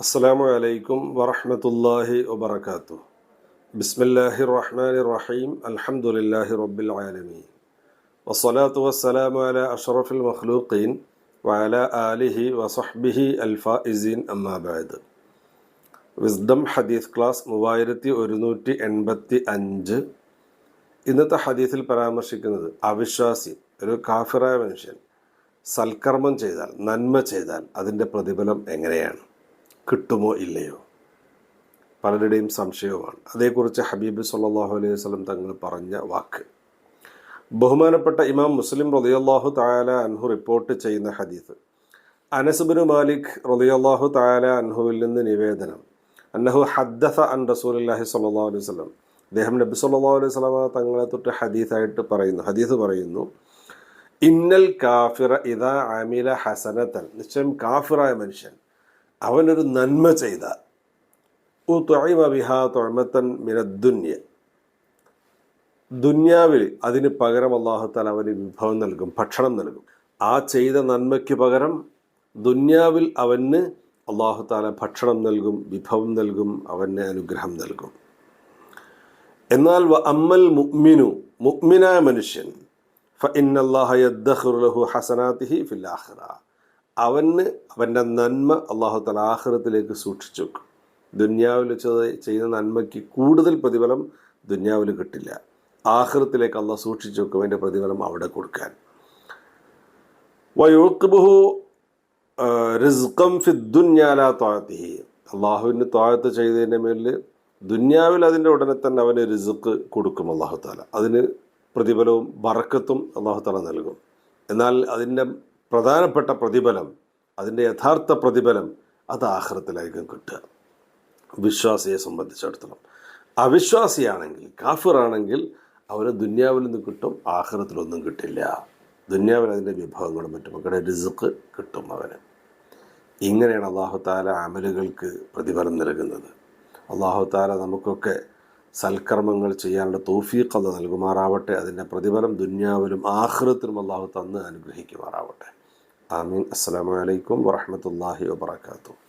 അസ്സലാമു അലൈക്കും വറഹമത്തല്ലാഹി വബർക്കാത്തു ബിസ്മില്ലാഹി റഹ്മാൻ റഹീം അലഹമുല്ലാഹി റബ്ബിൽ ആലമീൻ. വസ്സലാത്തു വസ്സലാമു അല അഷറഫുൽ മഖ്ലൂഖീൻ വഅല ആലിഹി വസഹ്ബിഹി അൽഫായിസീൻ അമ്മാബാദ് വിസ്ഡം ഹദീസ് ക്ലാസ് മൂവായിരത്തി ഒരുന്നൂറ്റി എൺപത്തി അഞ്ച്. ഇന്നത്തെ ഹദീസിൽ പരാമർശിക്കുന്നത് അവിശ്വാസി ഒരു കാഫിറായ മനുഷ്യൻ സൽക്കർമ്മം ചെയ്താൽ നന്മ ചെയ്താൽ അതിന്റെ പ്രതിഫലം എങ്ങനെയാണ്? കിട്ടുമോ ഇല്ലയോ? പലരുടെയും സംശയവുമാണ്. അതേക്കുറിച്ച് ഹബീബ് സല്ലാഹു അലൈഹി വസ്ലം തങ്ങൾ പറഞ്ഞ വാക്ക്. ബഹുമാനപ്പെട്ട ഇമാം മുസ്ലിം റളിയല്ലാഹു തായാല അൻഹു റിപ്പോർട്ട് ചെയ്യുന്ന ഹദീസ്. അനസുബിന് മാലിക് റളിയല്ലാഹു തായാല അൻഹുവിൽ നിന്ന് നിവേദനം. അന്നഹു ഹദ്ദസ അൻ റസൂലുള്ളാഹി സ്വല്ലല്ലാഹു അലൈഹി വസല്ലം. അദ്ദേഹം നബി സല്ലാ അലൈഹി സ്വലാമ തങ്ങളെ തൊട്ട് ഹദീസായിട്ട് പറയുന്നു. ഹദീസ് പറയുന്നു ഇന്നൽ കാഫിറ ഇതാ അമില ഹസനത്തൻ നിശ്ചയം കാഫിറായ മനുഷ്യൻ. അവനൊരു നന്മ ചെയ്താൽ ബിഹാ തൊഴമത്തൻ മിനദ്ദുന്യ ദുന്യാവിൽ അതിന് പകരം അള്ളാഹുത്താൽ അവന് വിഭവം നൽകും ഭക്ഷണം നൽകും. ആ ചെയ്ത നന്മയ്ക്ക് പകരം ദുന്യാവിൽ അവന് അള്ളാഹുത്താല ഭക്ഷണം നൽകും വിഭവം നൽകും അവന് അനുഗ്രഹം നൽകും. എന്നാൽ അമ്മൽ മുഅ്മിനു മുഗ്മിനായ മനുഷ്യൻ അവന് അവന്റെ നന്മ അള്ളാഹു തല ആഹ്റത്തിലേക്ക് സൂക്ഷിച്ചു വെക്കും ദുന്യാവിൽ ചെയ്ത നന്മയ്ക്ക് കൂടുതൽ പ്രതിഫലം ദുന്യാവിൽ കിട്ടില്ല. ആഹ്റത്തിലേക്ക് അള്ളാഹ് സൂക്ഷിച്ചു വെക്കും അതിന്റെ പ്രതിഫലം അവിടെ കൊടുക്കാൻ. വയോക്കുബുഹു റിസ്കം ഫി ദുന്യാല തോഴത്തിഹി അള്ളാഹുവിന് തോഴത്ത് ചെയ്തതിന്റെ മേലിൽ ദുന്യാവിൽ അതിന്റെ ഉടനെ തന്നെ അവന് റിസുക്ക് കൊടുക്കും അള്ളാഹു താല അതിന് പ്രതിഫലവും വറക്കത്തും അള്ളാഹു താല നൽകും. എന്നാൽ അതിന്റെ പ്രധാനപ്പെട്ട പ്രതിഫലം അതിന്റെ യഥാർത്ഥ പ്രതിഫലം അത് ആഹ്റത്തിലായിരിക്കും കിട്ടുക. വിശ്വാസിയെ സംബന്ധിച്ചിടത്തോളം. അവിശ്വാസിയാണെങ്കിൽ കാഫിറാണെങ്കിൽ അവന് ദുന്യാവിൽ നിന്ന് കിട്ടും ആഹ്റത്തിലൊന്നും കിട്ടില്ല. ദുന്യാവിൽ അതിന്റെ വിഭവങ്ങളും മറ്റും ഒക്കെ റിസുക്ക് കിട്ടും അവന്. ഇങ്ങനെയാണ് അള്ളാഹു താല അമലുകൾക്ക് പ്രതിഫലം നൽകുന്നത്. അള്ളാഹു താല നമുക്കൊക്കെ സൽക്കർമ്മങ്ങൾ ചെയ്യാനുള്ള തോഫീഖ് അത് നൽകുമാറാവട്ടെ. അതിന്റെ പ്രതിഫലം ദുന്യാവിലും ആഹ്റത്തിലും അള്ളാഹു തന്ന് അനുഗ്രഹിക്കുമാറാവട്ടെ. ആമീൻ. അസ്സാം വലൈക്കും വറഹമത്തല്ലാഹി വാത്തു